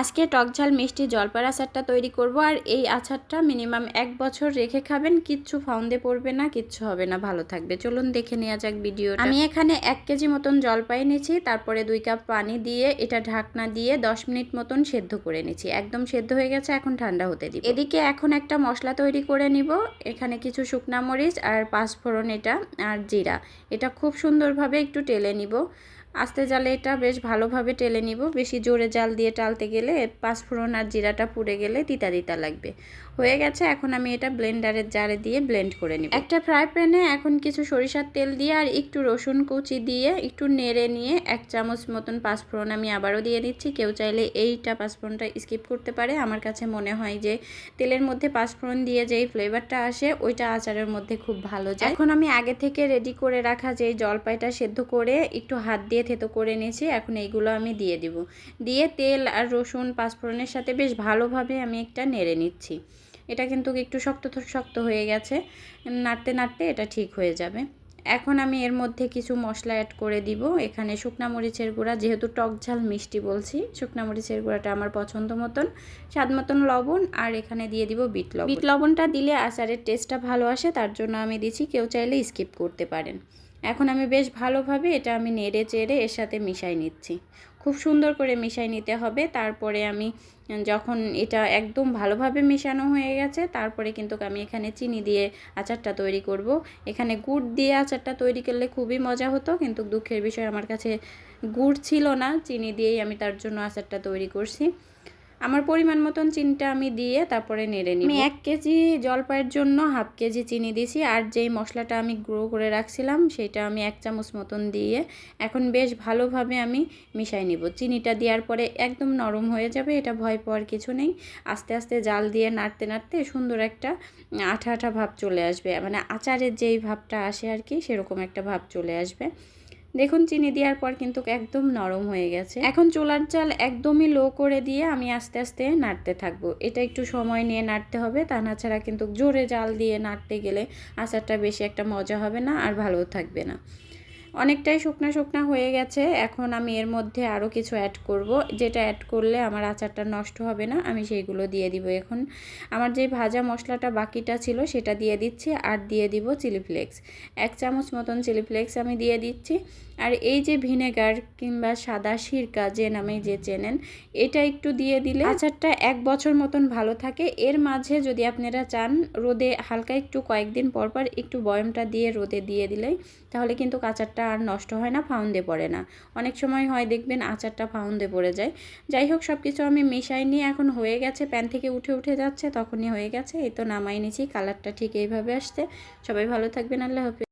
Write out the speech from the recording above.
আজকে টকঝাল মিষ্টি জলপার আচারটা তৈরি করব আর এই আচারটা মিনিমাম এক বছর রেখে খাবেন, কিচ্ছু ফাউন্ডে পড়বে না, কিচ্ছু হবে না, ভালো থাকবে। চলুন দেখে নেওয়া যাক ভিডিও আমি এখানে এক কেজি মতন জলপাই নিয়েছি, তারপরে দুই কাপ পানি দিয়ে এটা ঢাকনা দিয়ে দশ মিনিট মতন সেদ্ধ করে নিয়েছি। একদম সেদ্ধ হয়ে গেছে, এখন ঠান্ডা হতে দিই এদিকে এখন একটা মশলা তৈরি করে নিব, এখানে কিছু শুকনা মরিচ আর পাঁচফোড়ন এটা আর জিরা। এটা খুব সুন্দরভাবে একটু টেলে নিব। আস্তে জালে এটা বেশ ভালোভাবে টেলে নিব। বেশি জোরে জাল দিয়ে টালতে গেলে পাঁচফোড়ন আর জিরাটা পুড়ে গেলে তিতা তিতা লাগবে। হয়ে গেছে, এখন আমি এটা ব্লেন্ডারের জারে দিয়ে ব্লেন্ড করে নিব। একটা ফ্রাই প্যানে এখন কিছু সরিষার তেল দিয়ে আর একটু রসুন কুচি দিয়ে একটু নেড়ে নিয়ে এক চামচ মতন পাঁচফোড়ন আমি আবারও দিয়ে দিচ্ছি। কেউ চাইলে এইটা পাঁচফোড়নটা স্কিপ করতে পারে। আমার কাছে মনে হয় যে তেলের মধ্যে পাঁচফোড়ন দিয়ে যেই ফ্লেভারটা আসে, ওইটা আচারের মধ্যে খুব ভালো যায়। এখন আমি আগে থেকে রেডি করে রাখা যেই জলপাইটা সেদ্ধ করে একটু হাত দিয়ে থেতো করে নিয়েছি, এখন এইগুলো আমি দিয়ে দিব। দিয়ে তেল আর রসুন, পাঁচফোড়নের সাথে বেশ ভালোভাবে আমি একটা নেড়ে নিচ্ছি। এটা কিন্তু একটু শক্ত শক্ত হয়ে গেছে। নাড়তে নাড়তে এটা ঠিক হয়ে যাবে। এখন আমি এর মধ্যে কিছু মশলা অ্যাড করে দিব। এখানে শুকনা মরিচের গুঁড়া, যেহেতু টক ঝাল মিষ্টি বলছি, শুকনা মরিচের গুঁড়াটা আমার পছন্দ মতন, স্বাদ মতন লবণ, আর এখানে দিয়ে দিব বিট লবণ। বিট লবণটা দিলে আচারের টেস্টটা ভালো আসে, তার জন্য আমি দিচ্ছি, কেউ চাইলে স্কিপ করতে পারেন। এখন আমি বেশ ভালোভাবে এটা আমি নেড়ে চেড়ে এর সাথে মিশাই নিচ্ছি। খুব সুন্দর করে মিশাই নিতে হবে। তারপরে আমি যখন এটা একদম ভালোভাবে মেশানো হয়ে গেছে, তারপরে কিন্তু আমি এখানে চিনি দিয়ে আচারটা তৈরি করব। এখানে গুড় দিয়ে আচারটা তৈরি করলে খুবই মজা হতো, কিন্তু দুঃখের বিষয় আমার কাছে গুড় ছিল না। চিনি দিয়েই আমি তার জন্য আচারটা তৈরি করছি। আমার পরিমাণ মতন চিনিটা আমি দিয়ে তারপরে নেড়ে নিই আমি এক কেজি জলপাইয়ের জন্য হাফ কেজি চিনি দিয়েছি আর যেই মশলাটা আমি গ্রো করে রাখছিলাম সেটা আমি এক চামচ মতন দিয়ে এখন বেশ ভালোভাবে আমি মিশাই নিব। চিনিটা দেওয়ার পরে একদম নরম হয়ে যাবে এটা ভয় পাওয়ার কিছু নেই। আস্তে আস্তে জাল দিয়ে নাড়তে নাড়তে সুন্দর একটা আঠা আঠা ভাব চলে আসবে। মানে আচারের যেই ভাবটা আসে আর কি সেরকম একটা ভাব চলে আসবে। দেখুন, চিনি দেওয়ার পর কিন্তু একদম নরম হয়ে গেছে। এখন চোলার চাল একদমই লো করে দিয়ে আমি আস্তে আস্তে নাড়তে থাকব। এটা একটু সময় নিয়ে নাড়তে হবে, তা না ছাড়া কিন্তু জোরে জাল দিয়ে নাড়তে গেলে আচারটা বেশি একটা মজা হবে না আর ভালো থাকবে না। অনেকটাই শুকনা শুকনা হয়ে গেছে। এখন আমি এর মধ্যে আরও কিছু অ্যাড করব। যেটা অ্যাড করলে আমার আচারটা নষ্ট হবে না, আমি সেইগুলো দিয়ে দিব এখন। আমার যে ভাজা মশলাটা বাকিটা ছিল সেটা দিয়ে দিচ্ছি আর দিয়ে দিব চিলি ফ্লেক্স এক চামচ মতন চিলি ফ্লেক্স আমি দিয়ে দিচ্ছি। আর এই যে ভিনেগার কিংবা সাদা সিরকা যে নামে যে চেনেন, এটা একটু দিয়ে দিলে আচারটা এক বছর মতন ভালো থাকে। এর মাঝে যদি আপনারা চান, রোদে হালকা একটু কয়েকদিন পর পর একটু বয়মটা দিয়ে রোদে দিয়ে দিলেই তাহলে কিন্তু আচারটা আর নষ্ট হয় না ফাউন্ডে পড়ে না। অনেক সময় হয় দেখবেন আচারটা ফাউন্ডে পড়ে যায়। যাই হোক সব কিছু আমি মিশাই নিয়ে এখন হয়ে গেছে, প্যান থেকে উঠে উঠে যাচ্ছে, তখনই হয়ে গেছে, এই তো নামাই নিয়েছি কালারটা ঠিক এইভাবে আসছে। সবাই ভালো থাকবেন, আল্লাহ হাফিজ।